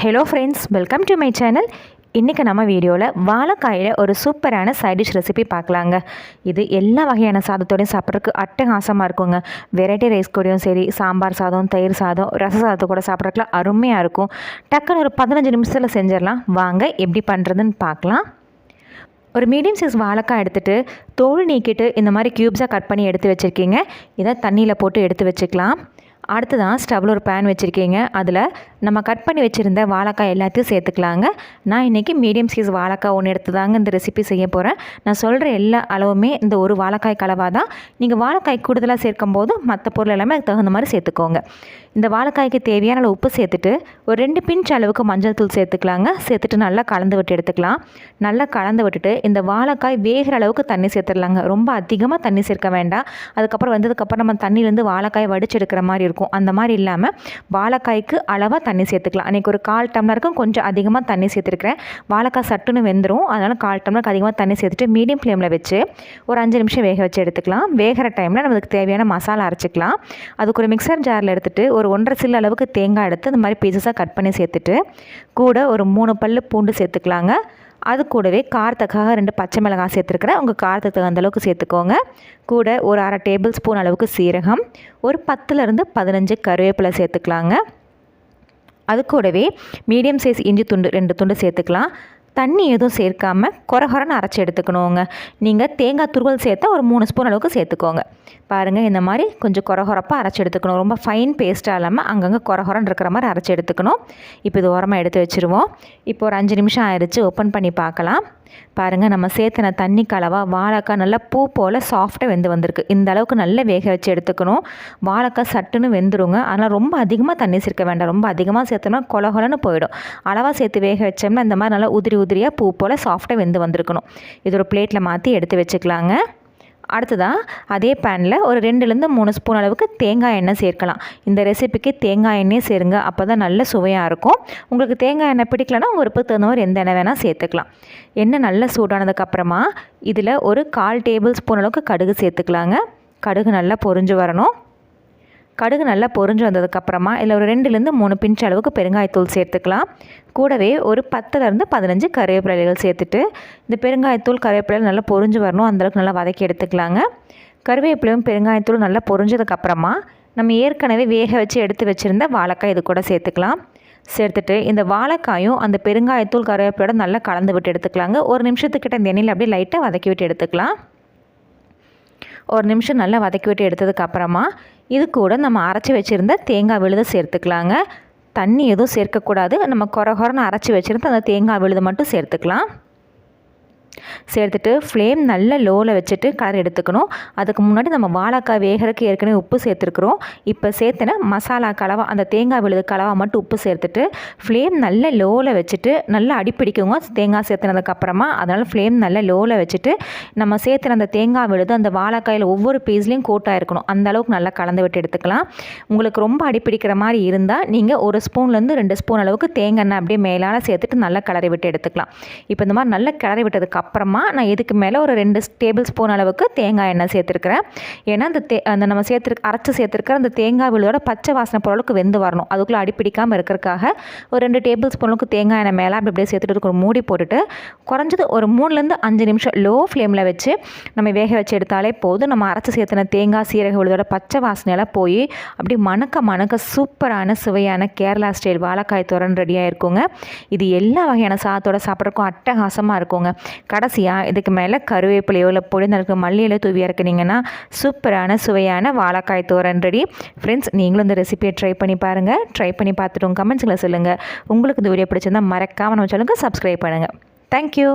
Hello friends welcome to my channel இன்றைக்கி நம்ம வீடியோவில் வாழைக்காயில் ஒரு சூப்பரான சைட் டிஷ் ரெசிபி பார்க்கலாங்க. இது எல்லா வகையான சாதத்தோடையும் சாப்பிட்றதுக்கு அட்டகாசமாக இருக்குங்க. வெரைட்டி ரைஸ் கூடயும் சரி சாம்பார் சாதம் தயிர் சாதம் ரச சாதத்தை கூட சாப்பிட்றதுக்குலாம் அருமையாக இருக்கும். டக்குன்னு ஒரு பதினஞ்சு நிமிஷத்தில் செஞ்சிடலாம். வாங்க எப்படி பண்ணுறதுன்னு பார்க்கலாம். ஒரு மீடியம் சைஸ் வாழைக்காய் எடுத்துகிட்டு தோல் நீக்கிட்டு இந்த மாதிரி க்யூப்ஸாக கட் பண்ணி எடுத்து வச்சுருக்கீங்க. இதை தண்ணியில் போட்டு எடுத்து வச்சுக்கலாம். அடுத்ததான் ஸ்டவ்வில் ஒரு பேன் வச்சுருக்கீங்க. அதில் நம்ம கட் பண்ணி வச்சுருந்த வாழைக்காய் எல்லாத்தையும் சேர்த்துக்கலாங்க. நான் இன்றைக்கி மீடியம் சைஸ் வாழைக்காய் ஒன்று எடுத்து தாங்க இந்த ரெசிபி செய்ய போகிறேன் நான் சொல்கிற எல்லா அளவுமே இந்த ஒரு வாழைக்காய் கலவாக தான் நீங்கள் வாழைக்காய் கூடுதலாக சேர்க்கும் போது மற்ற பொருள் எல்லாமே அதுக்கு தகுந்த மாதிரி சேர்த்துக்கோங்க. இந்த வாழைக்காய்க்கு தேவையான அளவு உப்பு சேர்த்துட்டு ஒரு ரெண்டு பிஞ்ச் அளவுக்கு மஞ்சள் தூள் சேர்த்துக்கலாங்க. சேர்த்துட்டு நல்லா கலந்து விட்டு எடுத்துக்கலாம். நல்லா கலந்து விட்டுட்டு இந்த வாழைக்காய் வேகிற அளவுக்கு தண்ணி சேர்த்துடலாங்க. ரொம்ப அதிகமாக தண்ணி சேர்க்க வேண்டாம். அதுக்கப்புறம் வந்ததுக்கப்புறம் நம்ம தண்ணியிலேருந்து வாழைக்காய் வடிச்செடுக்கிற மாதிரி இருக்கும். இருக்கும். அந்த மாதிரி இல்லாமல் வாழைக்காய்க்கு அளவாக தண்ணி சேர்த்துக்கலாம். அன்றைக்கி ஒரு கால் டம்ளருக்கும் கொஞ்சம் அதிகமாக தண்ணி சேர்த்துருக்கிறேன். வாழைக்காய் சட்டுன்னு வெந்துடும் அதனால் கால் டம்ளருக்கு அதிகமாக தண்ணி சேர்த்துட்டு மீடியம் ஃப்ளேமில் வச்சு ஒரு அஞ்சு நிமிஷம் வேக வச்சு எடுத்துக்கலாம். வேகிற டைமில் நமக்கு தேவையான மசாலா அரைச்சிக்கலாம். அதுக்கு ஒரு மிக்சர் ஜாரில் எடுத்துகிட்டு ஒரு ஒன்றரை சில்லு அளவுக்கு தேங்காய் எடுத்து இந்த மாதிரி பீசஸாக கட் பண்ணி சேர்த்துட்டு கூட ஒரு மூணு பல் பூண்டு சேர்த்துக்கலாங்க. அது கூடவே காரத்துக்காக ரெண்டு பச்சை மிளகாய் சேர்த்துருக்குறேன். உங்கள் காரத்துக்கு தகுந்த அளவுக்கு சேர்த்துக்கோங்க. கூட ஒரு அரை டேபிள் ஸ்பூன் அளவுக்கு சீரகம் ஒரு பத்துலேருந்து பதினஞ்சு கருவேப்பிலை சேர்த்துக்கலாங்க. அது கூடவே மீடியம் சைஸ் இஞ்சி துண்டு ரெண்டு துண்டு சேர்த்துக்கலாம். தண்ணி எதுவும் சேர்க்காமல் குறகுறன்னு அரைச்சி எடுத்துக்கணுங்க. நீங்கள் தேங்காய் துருவல் சேர்த்தா ஒரு மூணு ஸ்பூன் அளவுக்கு சேர்த்துக்கோங்க. பாருங்கள் இந்த மாதிரி கொஞ்சம் குறகுறப்பாக அரைச்சி எடுத்துக்கணும். ரொம்ப ஃபைன் பேஸ்ட்டாக இல்லாமல் அங்கங்கே குறகுறன்னு இருக்கிற மாதிரி அரைச்சி எடுத்துக்கணும். இப்போ இது ஓரமாக எடுத்து வச்சுருவோம். இப்போ ஒரு அஞ்சு நிமிஷம் ஆயிடுச்சு ஓப்பன் பண்ணி பார்க்கலாம். பாருங்கள் நம்ம சேர்த்தின தண்ணி கலவாக வாழைக்காய் நல்லா பூ போல் சாஃப்டாக வெந்து வந்திருக்கு. இந்த அளவுக்கு நல்லா வேக வச்சு எடுத்துக்கணும். வாழைக்காய் சட்டுன்னு வெந்துருங்க. ஆனால் ரொம்ப அதிகமாக தண்ணி சேர்க்க வேண்டாம். ரொம்ப அதிகமாக சேர்த்தோம்னா கொலகொலன்னு போயிடும். அளவாக சேர்த்து வேக வச்சோம்னா இந்த மாதிரி நல்லா உதிரி உதிரியாக பூ போல் சாஃப்டாக வெந்து வந்திருக்கணும். இது ஒரு பிளேட்டில் மாற்றி எடுத்து வச்சுக்கலாங்க. அடுத்ததாக அதே பேனில் ஒரு ரெண்டுலேருந்து மூணு ஸ்பூன் அளவுக்கு தேங்காய் எண்ணெய் சேர்க்கலாம். இந்த ரெசிபிக்கு தேங்காய் எண்ணெய் சேருங்க. அப்போ தான் நல்ல சுவையாக இருக்கும். உங்களுக்கு தேங்காய் எண்ணெய் பிடிக்கலன்னா உங்கள் விருப்பத்துக்கு தகுந்த மாதிரி எந்த எண்ணெய் வேணால் சேர்த்துக்கலாம். எண்ணெய் நல்லா சூடானதுக்கப்புறமா இதில் ஒரு கால் டேபிள் ஸ்பூன் அளவுக்கு கடுகு சேர்த்துக்கலாங்க. கடுகு நல்லா பொரிஞ்சு வரணும். கடுகு நல்லா பொறிஞ்சு வந்ததுக்கப்புறமா இல்லை ஒரு ரெண்டுலேருந்து மூணு பிஞ்ச் அளவுக்கு பெருங்காயத்தூள் சேர்த்துக்கலாம். கூடவே ஒரு பத்துலேருந்து பதினஞ்சு கருவேப்பிலைகள் சேர்த்துட்டு இந்த பெருங்காயத்தூள் கருவேப்பிலை நல்லா பொறிஞ்சு வரணும். அந்தளவுக்கு நல்லா வதக்கி எடுத்துக்கலாங்க. கருவேப்பிலையும் பெருங்காயத்தூள் நல்லா பொறிஞ்சதுக்கப்புறமா நம்ம ஏற்கனவே வேக வச்சு எடுத்து வச்சுருந்த வாழைக்காய் இது கூட சேர்த்துக்கலாம். சேர்த்துட்டு இந்த வாழைக்காயும் அந்த பெருங்காயத்தூள் கருவேப்பிலையோட நல்லா கலந்து விட்டு எடுத்துக்கலாங்க. ஒரு நிமிஷத்துக்கிட்ட இந்த எண்ணெயில் அப்படியே லைட்டாக வதக்கி விட்டு எடுத்துக்கலாம். ஒரு நிமிஷம் நல்லா வதக்கி விட்டு எடுத்ததுக்கப்புறமா இது கூட நம்ம அரைச்சி வச்சுருந்த தேங்காய் விழுதை சேர்த்துக்கலாங்க. தண்ணி எதுவும் சேர்க்கக்கூடாது. நம்ம குறை குறைன்னு அரைச்சி வச்சுருந்து அந்த தேங்காய் விழுதை மட்டும் சேர்த்துக்கலாம். சேர்த்துட்டு ஃப்ளேம் நல்ல லோவில் வச்சுட்டு கலர் எடுத்துக்கணும். அதுக்கு முன்னாடி நம்ம வாழைக்காய் வேகிறதுக்கு ஏற்கனவே உப்பு சேர்த்துருக்குறோம். இப்போ சேர்த்துன மசாலா கலவா அந்த தேங்காய் விழுது கலவா மட்டும் உப்பு சேர்த்துட்டு ஃப்ளேம் நல்ல லோவில் வச்சுட்டு நல்லா அடிப்பிடிக்குங்க. தேங்காய் சேர்த்துனதுக்கப்புறமா அதனால் ஃப்ளேம் நல்ல லோவில் வச்சுட்டு நம்ம சேர்த்துன அந்த தேங்காய் விழுது அந்த வாழைக்காயில் ஒவ்வொரு பீஸ்லேயும் கோட்டாக இருக்கணும். அந்த அளவுக்கு நல்லா கலந்து விட்டு எடுத்துக்கலாம். உங்களுக்கு ரொம்ப அடிப்பிடிக்கிற மாதிரி இருந்தால் நீங்கள் ஒரு ஸ்பூன்லேருந்து ரெண்டு ஸ்பூன் அளவுக்கு தேங்காய் எண்ணெய் அப்படியே மேலால் சேர்த்துட்டு நல்லா கிளறி விட்டு எடுத்துக்கலாம். இப்போ இந்த மாதிரி நல்லா கிளறி விட்டதுக்கு அப்புறமா நான் இதுக்கு மேலே ஒரு ரெண்டு டேபிள் ஸ்பூன் அளவுக்கு தேங்காய் எண்ணெய் சேர்த்துருக்குறேன். ஏன்னா அந்த தே அந்த நம்ம சேர்த்துருக்க அரைச்சி சேர்த்துருக்கிற அந்த தேங்காய் விழுதோட பச்சை வாசனை பொருளுக்கு வெந்து வரணும். அதுக்குள்ளே அடிப்பிடிக்காமல் இருக்கிறதுக்காக ஒரு ரெண்டு டேபிள் ஸ்பூனுக்கு தேங்காய் எண்ணெய் மேலே அப்படி அப்படியே சேர்த்துட்டு ஒரு மூடி போட்டுட்டு குறைஞ்சது ஒரு மூணுலேருந்து அஞ்சு நிமிஷம் லோ ஃப்ளேமில் வச்சு நம்ம வேக வச்சு எடுத்தாலே போதும். நம்ம அரைச்சி சேர்த்துன தேங்காய் சீரக விழுதோட பச்சை வாசனையெல்லாம் போய் அப்படி மணக்க மணக்க சூப்பரான சுவையான கேரளா ஸ்டைல் வாழைக்காய் தோரன் ரெடியாக இருக்குங்க இது எல்லா வகையான சாதத்தோட சாப்பிட்றக்கும் அட்டகாசமாக இருக்குங்க. கடைசியாக இதுக்கு மேலே கருவேப்பிலையோ இல்லை பொடிந்தளவுக்கு மல்லியில் தூவி இறக்குனீங்கன்னா சூப்பரான சுவையான வாழைக்காய் தோரன் ரெடி. ஃப்ரெண்ட்ஸ் நீங்களும் இந்த ரெசிபியை ட்ரை பண்ணி பாருங்கள் ட்ரை பண்ணி பார்த்துட்டு உங்கள் கமெண்ட்ஸில் சொல்லுங்கள் உங்களுக்கு இந்த வீடியோ பிடிச்சிருந்தால் மறக்காமல் நம்ம சொல்லுங்கள் சப்ஸ்கிரைப் பண்ணுங்கள் தேங்க்யூ